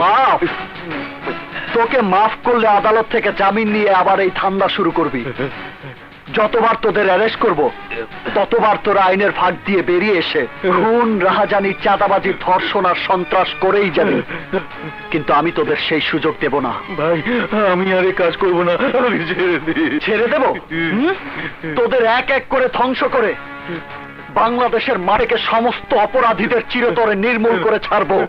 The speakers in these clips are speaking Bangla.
মাফ! তোকে মাফ করলে আদালত থেকে জামিন নিয়ে আবার এই ঠান্ডা শুরু করবি। যতবার তোদের অ্যারেস্ট করব ততবার তোরা আইনের ফাঁক দিয়ে বেরিয়ে এসে খুন রাহাজানি চাঁদাবাজির ধর্ষণ আর সন্ত্রাস করেই যাবি। কিন্তু আমি তোদের সেই সুযোগ দেব না। ভাই আমি আর কাজ করব না আমি ছেড়ে দিই। ছেড়ে দেব? তোদের এক এক করে ধ্বংস করে বাংলাদেশের মারেকে সমস্ত অপরাধীদের চিরতরে নির্মূল করে ছাড়বো।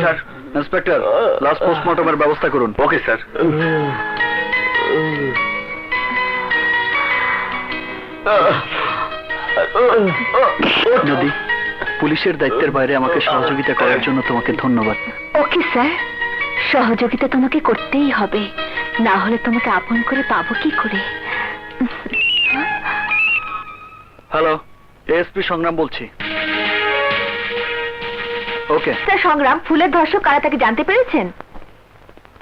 স্যার। ইন্সপেক্টর লাস্ট পোস্টমর্টমের ব্যবস্থা করুন। Okay sir. নদী পুলিশের দায়িত্বের বাইরে আমাকে সহযোগিতা করার জন্য তোমাকে ধন্যবাদ। Okay sir. সহযোগিতা তোমাকে করতেই হবে। না হলে তোমাকে আপন করে পাবো কি করে? এএসপি সংগ্রাম বলছি। ওকে। স্যার সংগ্রাম ফুলের ধর্ষক কারা তাকে জানতে পেরেছেন?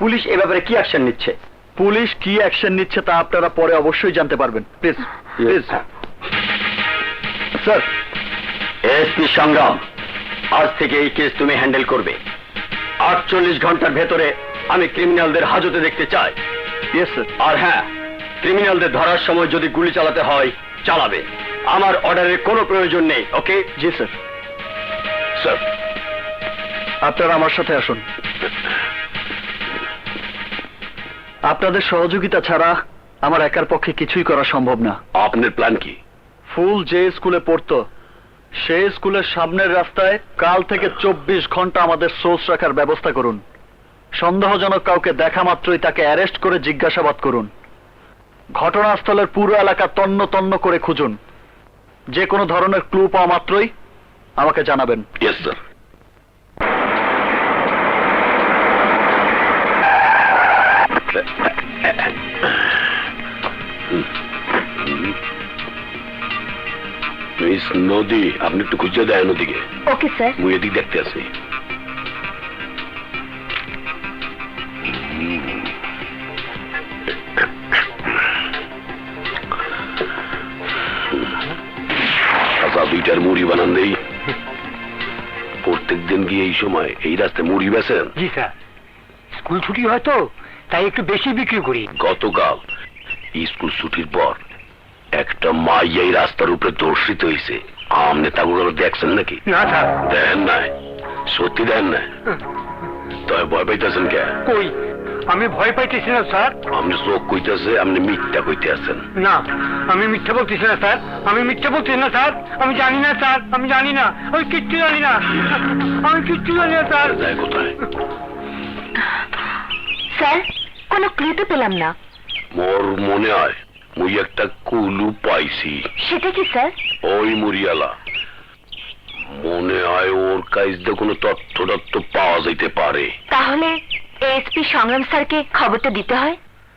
পুলিশ এ ব্যাপারে কি অ্যাকশন নিচ্ছে? পুলিশ কি অ্যাকশন নিচ্ছে তা আপনারা পরে অবশ্যই জানতে পারবেন। প্লিজ প্লিজ স্যার এসপি সংগ্রাম আজ থেকে এই কেস তুমি হ্যান্ডেল করবে। আটচল্লিশ ঘণ্টার ভেতরে আমি ক্রিমিনালদের হাজতে দেখতে চাই। আর হ্যাঁ ক্রিমিনালদের ধরার সময় যদি গুলি চালাতে হয় চালাবে। আমার অর্ডারের কোনো প্রয়োজন নেই ওকে? জি স্যার। স্যার। আপনারা আমার সাথে আসুন। আপনাদের সহযোগিতা ছাড়া আমার একার পক্ষে কিছুই করা সম্ভব না। আপনার প্ল্যান কি? ফুল যে স্কুলে পড়তো সেই স্কুলের সামনের রাস্তায় কাল থেকে চব্বিশ ঘণ্টা আমাদের সোর্স রাখার ব্যবস্থা করুন। সন্দেহজনক কাউকে দেখা মাত্রই তাকে অ্যারেস্ট করে জিজ্ঞাসাবাদ করুন। ঘটনাস্থলের পুরো এলাকা তন্ন তন্ন করে খুঁজুন। যে কোনো ধরনের ক্লু পাওয়া মাত্রই আমাকে জানাবেন। ইয়েস স্যার মিস নদী আপনি একটু খুঁজে দেয় নদীকে ওকে স্যার মুই এদিক দেখতে আছি দুইটার মুড়ি বানান দেই। প্রত্যেক দিন গিয়ে এই সময় এই রাস্তায় মুড়ি বেছেন জি স্যার। স্কুল ছুটি হয় তো তাই একটু বেশি বিক্রি করি। গতকাল স্কুল ছুটির পর একটা মাই এই রাস্তার উপরে দর্শিত হয়েছে আমনে তাগুলো দেখছেন নাকি? না স্যার। দেন নাই। সত্যি দেন নাই। তবে ভয় পাইতেছেন কে? কই? আমি ভয় পাইতেছি না স্যার। আপনি চোখ কইতেছে আপনি মিথ্যা কইতে আছেন না আমি মিথ্যা বলতেছি না স্যার। আমি মিথ্যা বলতেছি না স্যার। আমি জানি না স্যার। আমি জানি না। আমি কিচ্ছু জানি না। আমি কিচ্ছু জানি না স্যার। যায় কোথায়? স্যার কোনো ক্লু তো পেলাম না। মোর মনে হয় মুই একটা কুলু পাইছি। সেটা কি স্যার? ওই মুরিয়ালা মনে হয় ওর কাছে কোনো তথ্য তথ্য পাওয়া যাইতে পারে। তাহলে এসপি সংগ্রাম স্যারকে খবরটা দিতে হয়।